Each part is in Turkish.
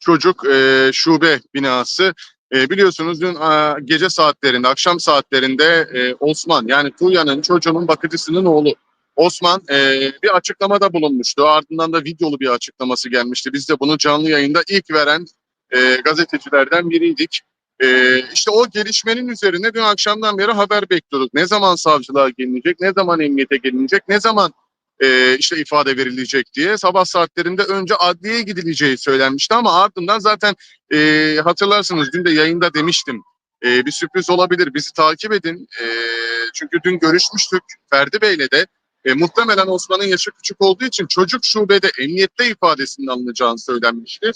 Çocuk e, Şube binası. E, biliyorsunuz dün e, gece saatlerinde, akşam saatlerinde e, Osman yani Tuğya'nın çocuğunun bakıcısının oğlu Osman e, bir açıklamada bulunmuştu. Ardından da videolu bir açıklaması gelmişti. Biz de bunu canlı yayında ilk veren e, gazetecilerden biriydik. E, işte o gelişmenin üzerine dün akşamdan beri haber bekliyorduk. Ne zaman savcılığa gelinecek, ne zaman emniyete gelinecek, ne zaman e, işte ifade verilecek diye sabah saatlerinde önce adliyeye gidileceği söylenmişti ama ardından zaten e, hatırlarsınız dün de yayında demiştim e, bir sürpriz olabilir bizi takip edin e, çünkü dün görüşmüştük Ferdi Bey'le de e, muhtemelen Osman'ın yaşı küçük olduğu için çocuk şubede emniyette ifadesinin alınacağını söylenmişti.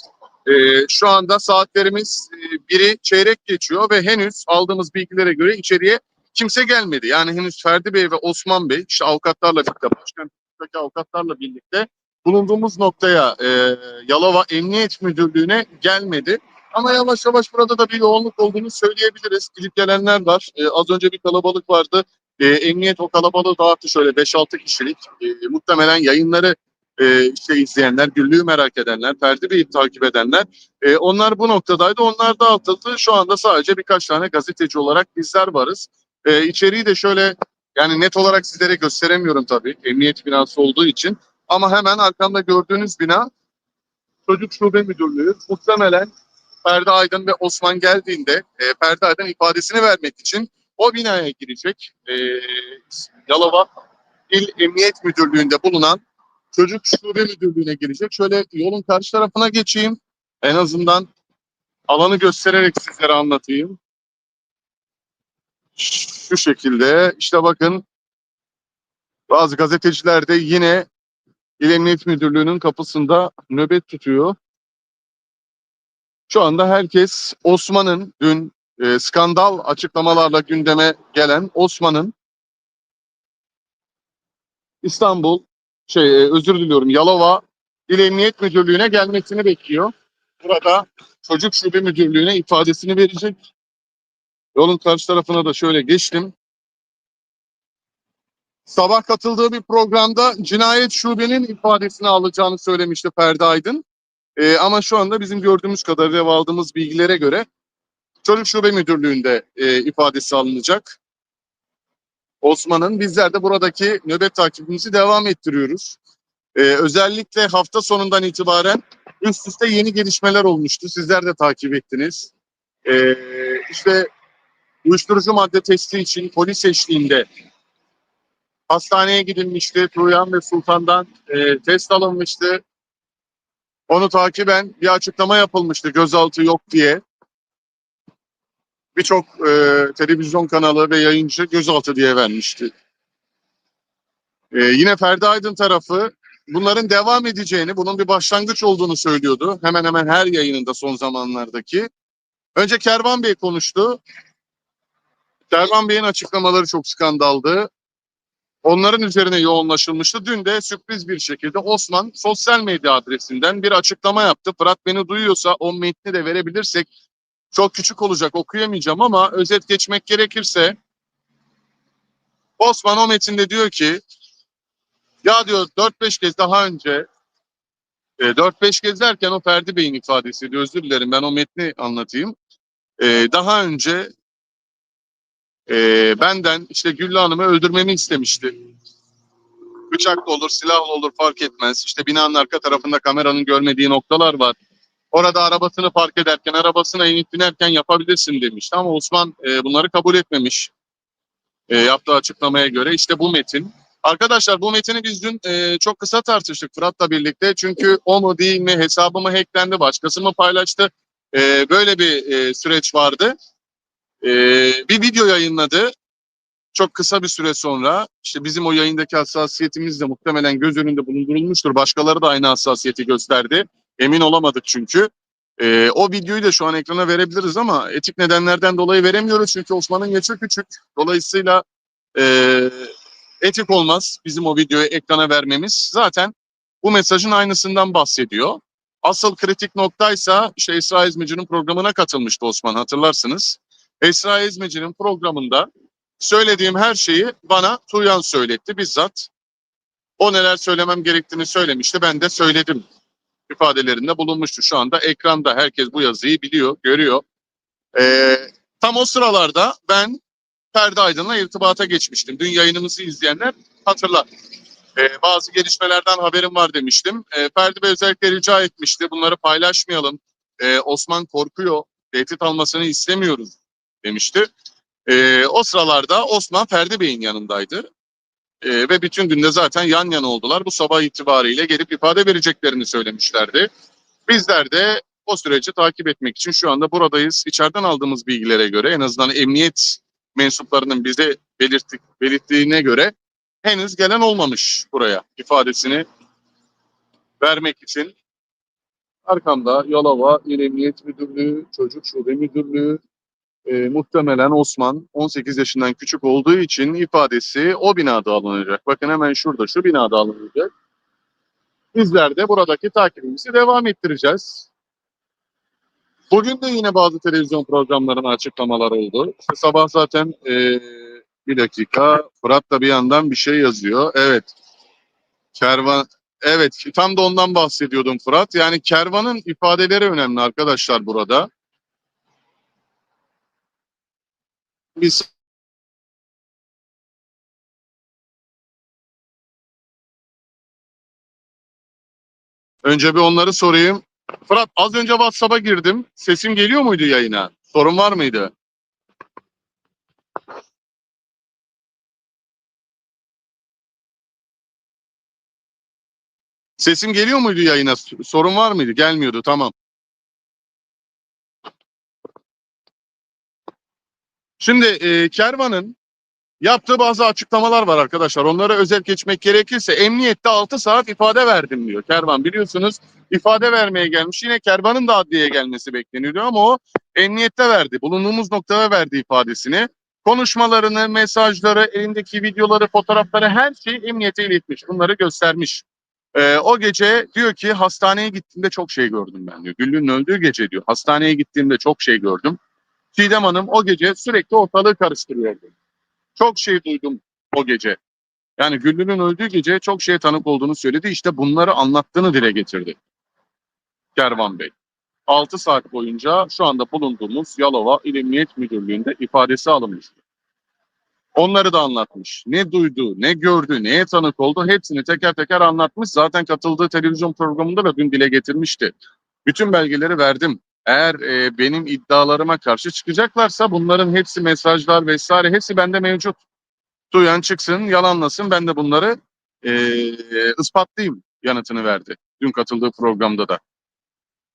E, şu anda saatlerimiz e, biri çeyrek geçiyor ve henüz aldığımız bilgilere göre içeriye kimse gelmedi. Yani henüz Ferdi Bey ve Osman Bey işte avukatlarla birlikte başkan Buradaki avukatlarla birlikte bulunduğumuz noktaya e, Yalova Emniyet Müdürlüğü'ne gelmedi. Ama yavaş yavaş burada da bir yoğunluk olduğunu söyleyebiliriz. Gidip gelenler var. E, az önce bir kalabalık vardı. E, emniyet o kalabalığı dağıttı şöyle 5-6 kişilik. E, muhtemelen yayınları e, işte izleyenler, Güllü'yü merak edenler, Ferdi Bey'i takip edenler. E, onlar bu noktadaydı. Onlar dağıtıldı. Şu anda sadece birkaç tane gazeteci olarak bizler varız. E, içeriği de şöyle yani net olarak sizlere gösteremiyorum tabii. Emniyet binası olduğu için. Ama hemen arkamda gördüğünüz bina Çocuk Şube Müdürlüğü. Muhtemelen Ferdi Aydın ve Osman geldiğinde e, Ferdi Aydın ifadesini vermek için o binaya girecek. E, Yalova İl Emniyet Müdürlüğü'nde bulunan Çocuk Şube Müdürlüğü'ne girecek. Şöyle yolun karşı tarafına geçeyim. En azından alanı göstererek sizlere anlatayım şu şekilde işte bakın bazı gazeteciler de yine İl Emniyet Müdürlüğü'nün kapısında nöbet tutuyor. Şu anda herkes Osman'ın dün e, skandal açıklamalarla gündeme gelen Osman'ın İstanbul şey e, özür diliyorum Yalova İl Emniyet Müdürlüğü'ne gelmesini bekliyor. Burada Çocuk Şube Müdürlüğü'ne ifadesini verecek. Yolun karşı tarafına da şöyle geçtim. Sabah katıldığı bir programda cinayet şubenin ifadesini alacağını söylemişti Ferdi Aydın. Ee, ama şu anda bizim gördüğümüz kadarıyla ve aldığımız bilgilere göre Çocuk Şube Müdürlüğü'nde e, ifadesi alınacak. Osman'ın bizler de buradaki nöbet takibimizi devam ettiriyoruz. Ee, özellikle hafta sonundan itibaren üst üste yeni gelişmeler olmuştu. Sizler de takip ettiniz. Ee, işte uyuşturucu madde testi için polis eşliğinde hastaneye gidilmişti. Tuğyan ve Sultan'dan e, test alınmıştı. Onu takiben bir açıklama yapılmıştı gözaltı yok diye. Birçok e, televizyon kanalı ve yayıncı gözaltı diye vermişti. E, yine Ferdi Aydın tarafı bunların devam edeceğini, bunun bir başlangıç olduğunu söylüyordu. Hemen hemen her yayınında son zamanlardaki. Önce Kervan Bey konuştu. Derman Bey'in açıklamaları çok skandaldı. Onların üzerine yoğunlaşılmıştı. Dün de sürpriz bir şekilde Osman sosyal medya adresinden bir açıklama yaptı. Fırat beni duyuyorsa o metni de verebilirsek çok küçük olacak okuyamayacağım ama özet geçmek gerekirse Osman o metinde diyor ki ya diyor 4-5 kez daha önce e, 4-5 kez derken o Ferdi Bey'in ifadesi özür dilerim ben o metni anlatayım. E, daha önce e, benden işte Güllü Hanım'ı öldürmemi istemişti. Bıçaklı olur, silahlı olur fark etmez. İşte binanın arka tarafında kameranın görmediği noktalar var. Orada arabasını park ederken, arabasına inip binerken yapabilirsin demişti. Ama Osman e, bunları kabul etmemiş. E, yaptığı açıklamaya göre işte bu metin. Arkadaşlar bu metini biz dün e, çok kısa tartıştık Fırat'la birlikte. Çünkü o mu değil mi hesabımı hacklendi, başkası mı paylaştı. E, böyle bir e, süreç vardı. Ee, bir video yayınladı. Çok kısa bir süre sonra işte bizim o yayındaki hassasiyetimiz de muhtemelen göz önünde bulundurulmuştur. Başkaları da aynı hassasiyeti gösterdi. Emin olamadık çünkü. Ee, o videoyu da şu an ekrana verebiliriz ama etik nedenlerden dolayı veremiyoruz. Çünkü Osman'ın yaşı küçük. Dolayısıyla e, etik olmaz bizim o videoyu ekrana vermemiz. Zaten bu mesajın aynısından bahsediyor. Asıl kritik noktaysa işte Esra İzmici'nin programına katılmıştı Osman hatırlarsınız. Esra Ezmeci'nin programında söylediğim her şeyi bana Tuğyan söyletti bizzat. O neler söylemem gerektiğini söylemişti. Ben de söyledim. ifadelerinde bulunmuştu. Şu anda ekranda herkes bu yazıyı biliyor, görüyor. Ee, tam o sıralarda ben Ferdi Aydın'la irtibata geçmiştim. Dün yayınımızı izleyenler hatırlar. Ee, bazı gelişmelerden haberim var demiştim. Ee, Ferdi Bey özellikle rica etmişti. Bunları paylaşmayalım. Ee, Osman korkuyor. Tehdit almasını istemiyoruz demişti. Ee, o sıralarda Osman Ferdi Bey'in yanındaydı. Ee, ve bütün günde zaten yan yana oldular. Bu sabah itibariyle gelip ifade vereceklerini söylemişlerdi. Bizler de o süreci takip etmek için şu anda buradayız. İçeriden aldığımız bilgilere göre en azından emniyet mensuplarının bize belirttik, belirttiğine göre henüz gelen olmamış buraya ifadesini vermek için. Arkamda Yalova İl Emniyet Müdürlüğü, Çocuk Şube Müdürlüğü, e, muhtemelen Osman 18 yaşından küçük olduğu için ifadesi o binada alınacak. Bakın hemen şurada şu binada alınacak. Bizler de buradaki takibimizi devam ettireceğiz. Bugün de yine bazı televizyon programlarına açıklamalar oldu. Sabah zaten e, bir dakika Fırat da bir yandan bir şey yazıyor. Evet. Kervan Evet tam da ondan bahsediyordum Fırat. Yani kervanın ifadeleri önemli arkadaşlar burada. Bir Önce bir onları sorayım. Fırat az önce WhatsApp'a girdim. Sesim geliyor muydu yayına? Sorun var mıydı? Sesim geliyor muydu yayına? Sorun var mıydı? Gelmiyordu. Tamam. Şimdi e, Kervan'ın yaptığı bazı açıklamalar var arkadaşlar. Onlara özel geçmek gerekirse emniyette 6 saat ifade verdim diyor. Kervan biliyorsunuz ifade vermeye gelmiş. Yine Kervan'ın da adliyeye gelmesi bekleniyordu ama o emniyette verdi. Bulunduğumuz noktada verdi ifadesini. Konuşmalarını, mesajları, elindeki videoları, fotoğrafları her şeyi emniyete iletmiş. Bunları göstermiş. Ee, o gece diyor ki hastaneye gittiğimde çok şey gördüm ben diyor. Güllü'nün öldüğü gece diyor. Hastaneye gittiğimde çok şey gördüm. Çiğdem Hanım o gece sürekli ortalığı karıştırıyordu. Çok şey duydum o gece. Yani Güllü'nün öldüğü gece çok şeye tanık olduğunu söyledi. İşte bunları anlattığını dile getirdi. Kervan Bey. 6 saat boyunca şu anda bulunduğumuz Yalova İl Emniyet Müdürlüğü'nde ifadesi alınmış. Onları da anlatmış. Ne duydu, ne gördü, neye tanık oldu hepsini teker teker anlatmış. Zaten katıldığı televizyon programında da dün dile getirmişti. Bütün belgeleri verdim. Eğer e, benim iddialarıma karşı çıkacaklarsa bunların hepsi mesajlar vesaire hepsi bende mevcut. Duyan çıksın, yalanlasın ben de bunları e, ispatlayayım yanıtını verdi. Dün katıldığı programda da.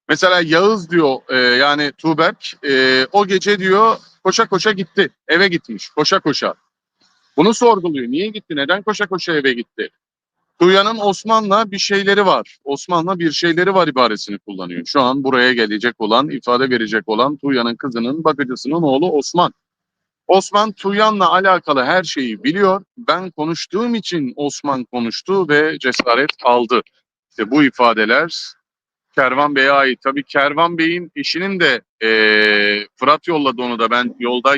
Mesela Yağız diyor e, yani Tuğberk e, o gece diyor koşa koşa gitti. Eve gitmiş koşa koşa. Bunu sorguluyor. Niye gitti? Neden koşa koşa eve gitti? Tuğyan'ın Osman'la bir şeyleri var. Osman'la bir şeyleri var ibaresini kullanıyor. Şu an buraya gelecek olan, ifade verecek olan Tuğyan'ın kızının bakıcısının oğlu Osman. Osman Tuğyan'la alakalı her şeyi biliyor. Ben konuştuğum için Osman konuştu ve cesaret aldı. İşte bu ifadeler Kervan Bey'e ait. Tabii Kervan Bey'in eşinin de eee, Fırat yolladı onu da ben yolda